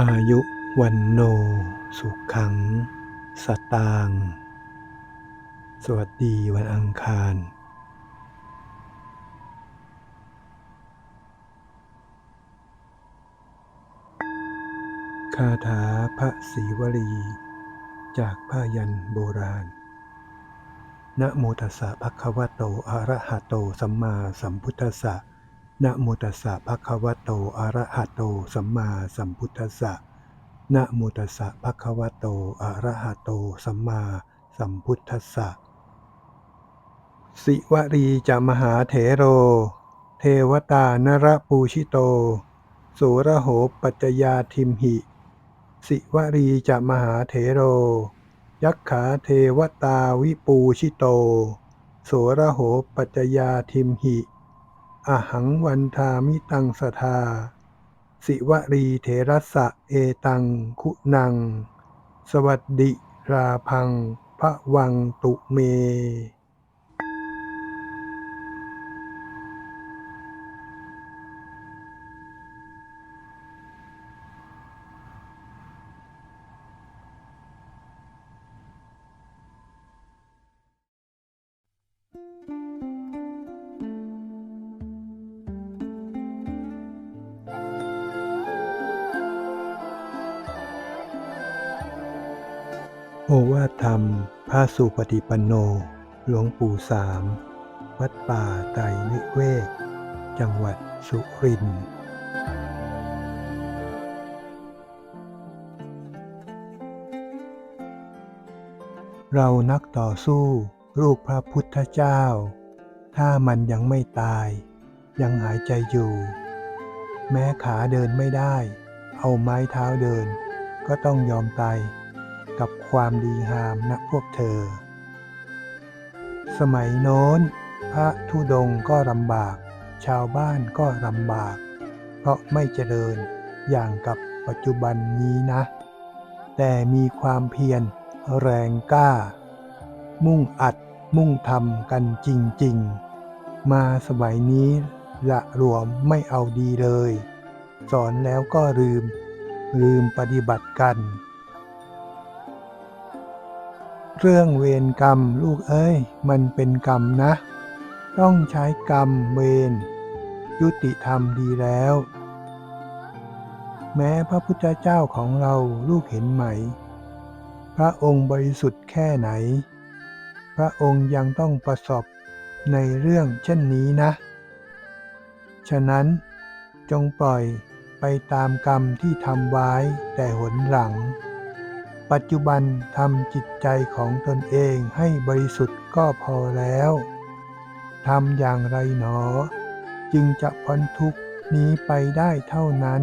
อายุวันโนสุขัง สตาง สวัสดีวันอังคาร คาถาพระศรีวลี จากผ้ายันโบราณ นะโมตัสสะภะคะวะโต อะระหะโต สัมมาสัมพุทธัสสะ นะโมตัสสะภะคะวะโต อะระหะโต สัมมาสัมพุทธัสสะนะโมตัสสะภะคะวะโต อะระหะโต สัมมาสัมพุทธัสสะ สิวรีจะมหาเถโร เทวตานรปูชิโต สุระโหปัจจยาทิมหิ สิวรีจะมหาเถโร ยักขาเทวตาวิปูชิโตโสระโหปัจจยาทิมหิ อหังวันทามิตังสทา สิวรีเทรัสะเอตังคุณัง สวัสดิราพังพระวังตุเม โอวาทธรรมพระสุปฏิปันโน หลวงปู่สาม วัดป่าไตรนิเวศจังหวัดสุรินทร์เรานักต่อสู้ลูกพระพุทธเจ้า ถ้ามันยังไม่ตาย ยังหายใจอยู่ แม้ขาเดินไม่ได้ เอาไม้เท้าเดิน ก็ต้องยอมตาย กับความดีงามนะพวกเธอ สมัยโน้น พระธุดงก็ลำบาก ชาวบ้านก็ลำบาก เพราะไม่เจริญอย่างกับปัจจุบันนี้นะ แต่มีความเพียรแรงกล้า มุ่งอัดมุ่งทำกันจริง ๆ มาสมัยนี้ละรวมไม่เอาดีเลย สอนแล้วก็ลืม ลืมปฏิบัติกัน เรื่องเวรกรรมลูกเอ้ย มันเป็นกรรมนะ ต้องใช้กรรมเวรยุติธรรมดีแล้ว แม้พระพุทธเจ้าของเราลูกเห็นไหม พระองค์บริสุทธิ์แค่ไหน พระองค์ยังต้องประสบในเรื่องเช่นนี้นะ ฉะนั้นจงปล่อยไปตามกรรมที่ทำไว้แต่หนหลัง ปัจจุบันทำจิตใจของตนเองให้บริสุทธิ์ก็พอแล้วทำอย่างไรหนอ จึงจะพ้นทุกนี้ไปได้เท่านั้น